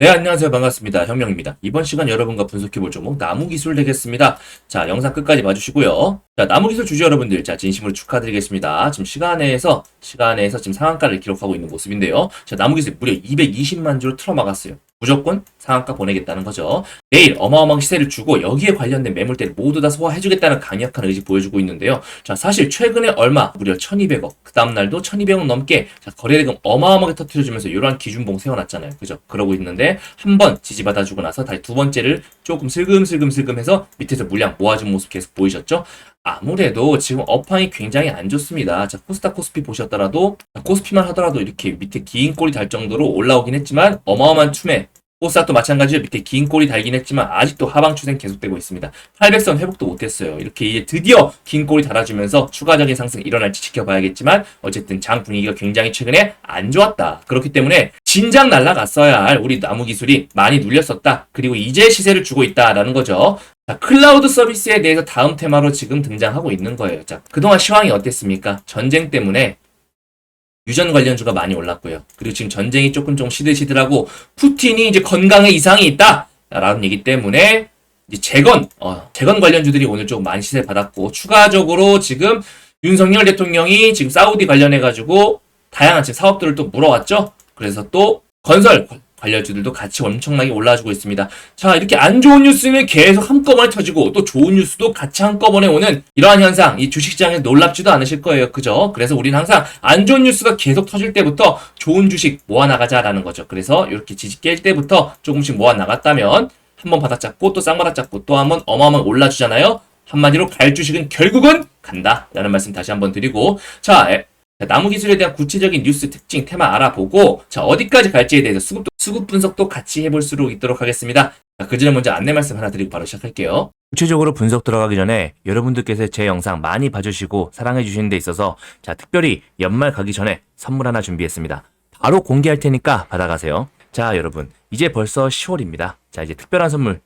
네, 안녕하세요. 반갑습니다. 현명입니다. 이번 시간 여러분과 분석해볼 종목 나무기술 되겠습니다. 자, 영상 끝까지 봐주시고요. 자, 나무기술 주주 여러분들, 자, 진심으로 축하드리겠습니다. 지금 시간에서, 시간에서 지금 상한가를 기록하고 있는 모습인데요. 자, 나무기술 무려 220만 주를 틀어막았어요. 무조건 상한가 보내겠다는 거죠. 내일 어마어마한 시세를 주고 여기에 관련된 매물대를 모두 다 소화해주겠다는 강력한 의지 보여주고 있는데요. 자, 사실 최근에 얼마? 무려 1200억. 그 다음날도 1200억 넘게 자, 거래대금 어마어마하게 터트려주면서 이러한 기준봉 세워놨잖아요. 그죠? 그러고 있는데 한 번 지지받아주고 나서 다시 두 번째를 조금 슬금슬금슬금 해서 밑에서 물량 모아준 모습 계속 보이셨죠? 아무래도 지금 업황이 굉장히 안 좋습니다. 자, 코스닥 코스피 보셨더라도 자, 코스피만 하더라도 이렇게 밑에 긴 꼬리 달 정도로 올라오긴 했지만 어마어마한 춤에 코스닥도 마찬가지로 밑에 긴 꼬리 달긴 했지만 아직도 하방 추세는 계속되고 있습니다. 800선 회복도 못했어요. 이렇게 이제 드디어 긴 꼬리 달아주면서 추가적인 상승 일어날지 지켜봐야겠지만 어쨌든 장 분위기가 굉장히 최근에 안 좋았다. 그렇기 때문에 진작 날라갔어야 할 우리 나무 기술이 많이 눌렸었다. 그리고 이제 시세를 주고 있다라는 거죠. 자, 클라우드 서비스에 대해서 다음 테마로 지금 등장하고 있는 거예요. 자, 그동안 시황이 어땠습니까? 전쟁 때문에 유전 관련주가 많이 올랐고요. 그리고 지금 전쟁이 조금 좀 시들시들하고 푸틴이 이제 건강에 이상이 있다! 라는 얘기 때문에 이제 재건, 어, 재건 관련주들이 오늘 좀 많이 시세 받았고 추가적으로 지금 윤석열 대통령이 지금 사우디 관련해 가지고 다양한 지금 사업들을 또 물어왔죠? 그래서 또 건설 관련주들도 같이 엄청나게 올라주고 있습니다. 자, 이렇게 안 좋은 뉴스는 계속 한꺼번에 터지고 또 좋은 뉴스도 같이 한꺼번에 오는 이러한 현상, 이 주식시장에 놀랍지도 않으실 거예요. 그죠? 그래서 우리는 항상 안 좋은 뉴스가 계속 터질 때부터 좋은 주식 모아나가자라는 거죠. 그래서 이렇게 지지 깰 때부터 조금씩 모아나갔다면 한번 바닥 잡고 또 쌍바닥 잡고 또 한번 어마어마하게 올라주잖아요. 한마디로 갈 주식은 결국은 간다. 라는 말씀 다시 한번 드리고 자, 에, 자, 나무 기술에 대한 구체적인 뉴스 특징 테마 알아보고 자 어디까지 갈지에 대해서 수급 수급 분석도 같이 해볼 수 있도록 하겠습니다. 자, 그 전에 먼저 안내 말씀 하나 드리고 바로 시작할게요. 구체적으로 분석 들어가기 전에 여러분들께서 제 영상 많이 봐주시고 사랑해 주시는 데 있어서 자 특별히 연말 가기 전에 선물 하나 준비했습니다. 바로 공개할 테니까 받아가세요. 자 여러분 이제 벌써 10월입니다. 자 이제 특별한 선물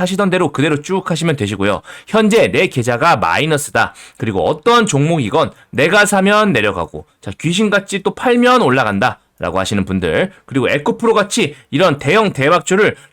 하시던 대로 그대로 쭉 하시면 되시고요. 현재 내 계좌가 마이너스다. 그리고 어떠한 종목이건 내가 사면 내려가고 자 귀신같이 또 팔면 올라간다. 라고 하시는 분들 그리고 에코프로 같이 이런 대형 대박주를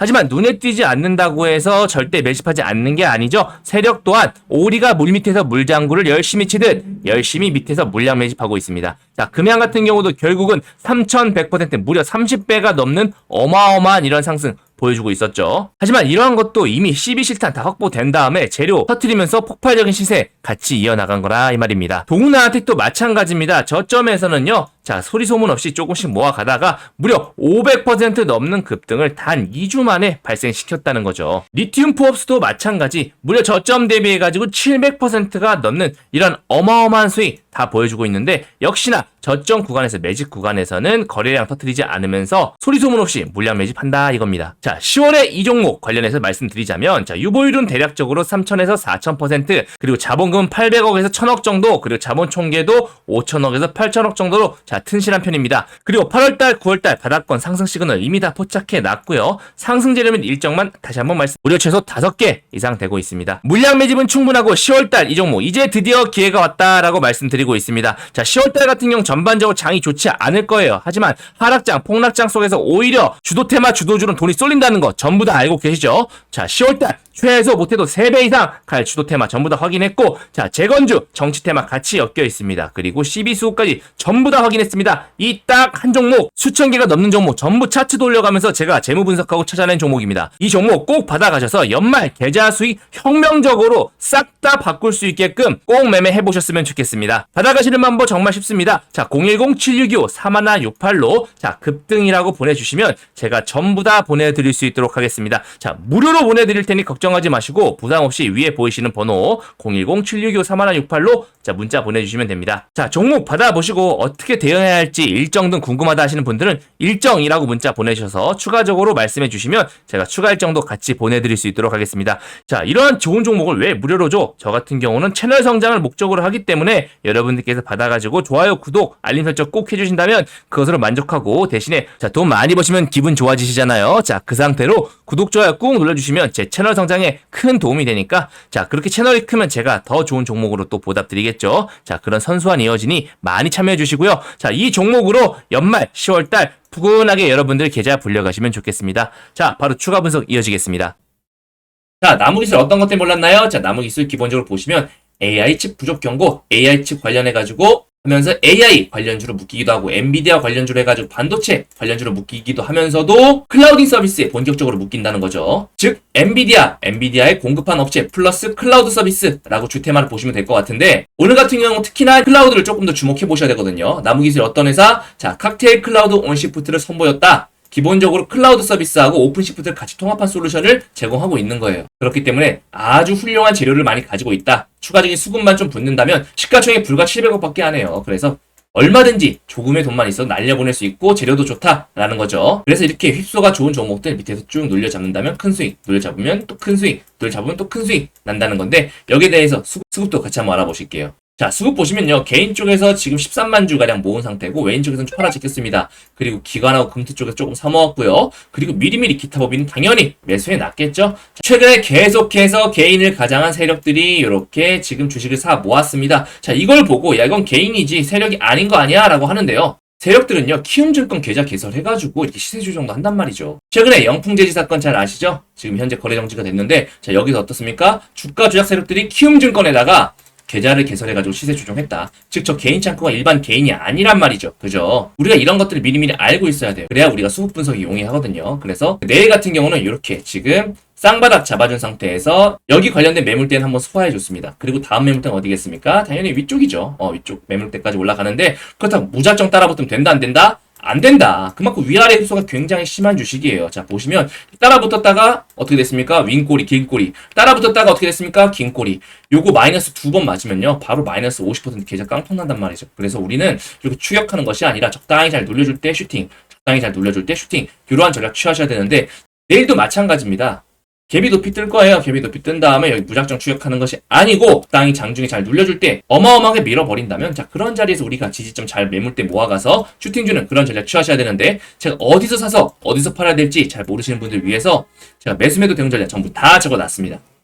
하지만 눈에 띄지 않는다고 해서 절대 매집하지 않는 게 아니죠. 세력 또한 오리가 물 밑에서 물장구를 열심히 치듯 열심히 밑에서 물량 매집하고 있습니다. 자, 금양 같은 경우도 결국은 3,100% 무려 30배가 넘는 어마어마한 이런 상승 보여주고 있었죠. 하지만 이러한 것도 이미 12실탄 다 확보된 다음에 재료 터트리면서 폭발적인 시세 같이 이어나간 거라 이 말입니다. 동나아텍도 마찬가지입니다. 저점에서는요. 자, 소리 소문 없이 조금씩 모아가다가 무려 500% 넘는 급등을 단 2주 만에 발생시켰다는 거죠. 리튬 포업스도 마찬가지 무려 저점 대비해가지고 700%가 넘는 이런 어마어마한 수익 다 보여주고 있는데 역시나 저점 구간에서 매집 구간에서는 거래량 터트리지 않으면서 소리 소문 없이 물량 매집한다 이겁니다. 자, 10월에 이 종목 관련해서 말씀드리자면 자, 유보율은 대략적으로 3천에서 4,000% 그리고 자본금은 800억에서 1,000억 정도 그리고 자본 총계도 5천억에서 8천억 정도로 자, 튼실한 편입니다. 그리고 8월달, 9월달 바닥권 상승 시그널 이미 다 포착해 놨고요. 상승 재료면 일정만 다시 한번 말씀 무려 최소 5개 이상 되고 있습니다. 물량 매집은 충분하고 10월달 이 종목 이제 드디어 기회가 왔다라고 말씀드리고 있습니다. 자, 10월달 같은 경우 전반적으로 장이 좋지 않을 거예요. 하지만 하락장, 폭락장 속에서 오히려 주도 테마 주도주는 돈이 쏠린다는 거 전부 다 알고 계시죠? 자, 10월달 최소 못해도 3배 이상 갈 주도 테마 전부 다 확인했고 자 재건주 정치 테마 같이 엮여 있습니다. 그리고 12수호까지 전부 다 확인했습니다. 이 딱 한 종목 수천 개가 넘는 종목 전부 차트 돌려가면서 제가 재무 분석하고 찾아낸 종목입니다. 이 종목 꼭 받아가셔서 연말 계좌 수익 혁명적으로 싹 다 바꿀 수 있게끔 꼭 매매해 보셨으면 좋겠습니다. 받아가시는 방법 정말 쉽습니다. 자 010-762-4168로 자 급등이라고 보내주시면 제가 전부 다 보내드릴 수 있도록 하겠습니다. 자 무료로 보내드릴 테니 걱정하지 마시고 부담 없이 위에 보이시는 번호 010-762-4168로 자 문자 보내주시면 됩니다. 자 종목 받아보시고 어떻게 대응해야 할지 일정 등 궁금하다 하시는 분들은 일정이라고 문자 보내셔서 추가적으로 말씀해 주시면 제가 추가 일정도 같이 보내드릴 수 있도록 하겠습니다. 자 이러한 좋은 종목을 왜 무료로 줘? 저 같은 경우는 채널 성장을 목적으로 하기 때문에 여러분들께서 받아가지고 좋아요, 구독, 알림 설정 꼭 해주신다면 그것으로 만족하고 대신에 자 돈 많이 버시면 기분 좋아지시잖아요. 자 그 상태로 구독, 좋아요 꾹 눌러주시면 제 채널 성장에 큰 도움이 되니까 자 그렇게 채널이 크면 제가 더 좋은 종목으로 또 보답드리겠죠. 자 그런 선수한 이어지니 많이 참여해 주시고요. 자 이 종목으로 연말 10월달 푸근하게 여러분들 계좌 불려가시면 좋겠습니다. 자 바로 추가 분석 이어지겠습니다. 자, 나무 기술 어떤 것 때문에 몰랐나요? 자, 나무 기술 기본적으로 보시면 AI 칩 부족 경고, AI 칩 관련해 가지고 하면서 AI 관련주로 묶이기도 하고 엔비디아 관련주로 해가지고 반도체 관련주로 묶이기도 하면서도 클라우딩 서비스에 본격적으로 묶인다는 거죠. 즉 엔비디아, 엔비디아의 공급한 업체 플러스 클라우드 서비스라고 주테마를 보시면 될 것 같은데 오늘 같은 경우 특히나 클라우드를 조금 더 주목해 보셔야 되거든요. 나무기술 어떤 회사? 자, 칵테일 클라우드 온시프트를 선보였다. 기본적으로 클라우드 서비스하고 오픈시프트를 같이 통합한 솔루션을 제공하고 있는 거예요. 그렇기 때문에 아주 훌륭한 재료를 많이 가지고 있다. 추가적인 수급만 좀 붙는다면 시가총액 불과 700억 밖에 안 해요. 그래서 얼마든지 조금의 돈만 있어도 날려보낼 수 있고 재료도 좋다라는 거죠. 그래서 이렇게 휩소가 좋은 종목들 밑에서 쭉 놀려 잡는다면 큰 수익, 놀려 잡으면 또 큰 수익, 놀려 잡으면 또 큰 수익 난다는 건데 여기에 대해서 수급, 수급도 같이 한번 알아보실게요. 자, 수급 보시면요. 개인 쪽에서 지금 13만 주가량 모은 상태고, 외인 쪽에서는 좀 하락시켰습니다. 그리고 기관하고 금투 쪽에서 조금 사모았고요. 그리고 미리미리 기타 법인은 당연히 매수해 놨겠죠. 자, 최근에 계속해서 개인을 가장한 세력들이 이렇게 지금 주식을 사 모았습니다. 자, 이걸 보고, 야, 이건 개인이지 세력이 아닌 거 아니야? 라고 하는데요. 세력들은요, 키움증권 계좌 개설해가지고 이렇게 시세 조정도 한단 말이죠. 최근에 영풍제지 사건 잘 아시죠? 지금 현재 거래 정지가 됐는데, 자, 여기서 어떻습니까? 주가 조작 세력들이 키움증권에다가 계좌를 개설해가지고 시세 조정했다. 즉, 저 개인 창구가 일반 개인이 아니란 말이죠. 그죠? 우리가 이런 것들을 미리미리 알고 있어야 돼요. 그래야 우리가 수급 분석이 용이하거든요. 그래서 내일 같은 경우는 이렇게 지금 쌍바닥 잡아준 상태에서 여기 관련된 매물대는 한번 소화해 줬습니다. 그리고 다음 매물대는 어디겠습니까? 당연히 위쪽이죠. 어, 위쪽 매물대까지 올라가는데 그렇다고 무작정 따라붙으면 된다 안 된다? 안 된다. 그만큼 위아래 흡수가 굉장히 심한 주식이에요. 자, 보시면 따라 붙었다가 어떻게 됐습니까? 윙꼬리, 긴꼬리. 따라 붙었다가 어떻게 됐습니까? 긴꼬리. 요거 마이너스 두 번 맞으면요. 바로 마이너스 50% 계좌 깡통 난단 말이죠. 그래서 우리는 이렇게 추격하는 것이 아니라 적당히 잘 눌려줄 때 슈팅, 적당히 잘 눌려줄 때 슈팅. 이러한 전략 취하셔야 되는데 내일도 마찬가지입니다. 갭이 높이 뜰 거예요. 갭이 높이 뜬 다음에 여기 무작정 추격하는 것이 아니고 땅이 장중에 잘 눌려줄 때 어마어마하게 밀어버린다면 자 그런 자리에서 우리가 지지점 잘 매물대 모아가서 슈팅 주는 그런 전략 취하셔야 되는데 제가 어디서 사서 어디서 팔아야 될지 잘 모르시는 분들 위해서 제가 매수매도 대응 전략 전부 다 적어놨습니다.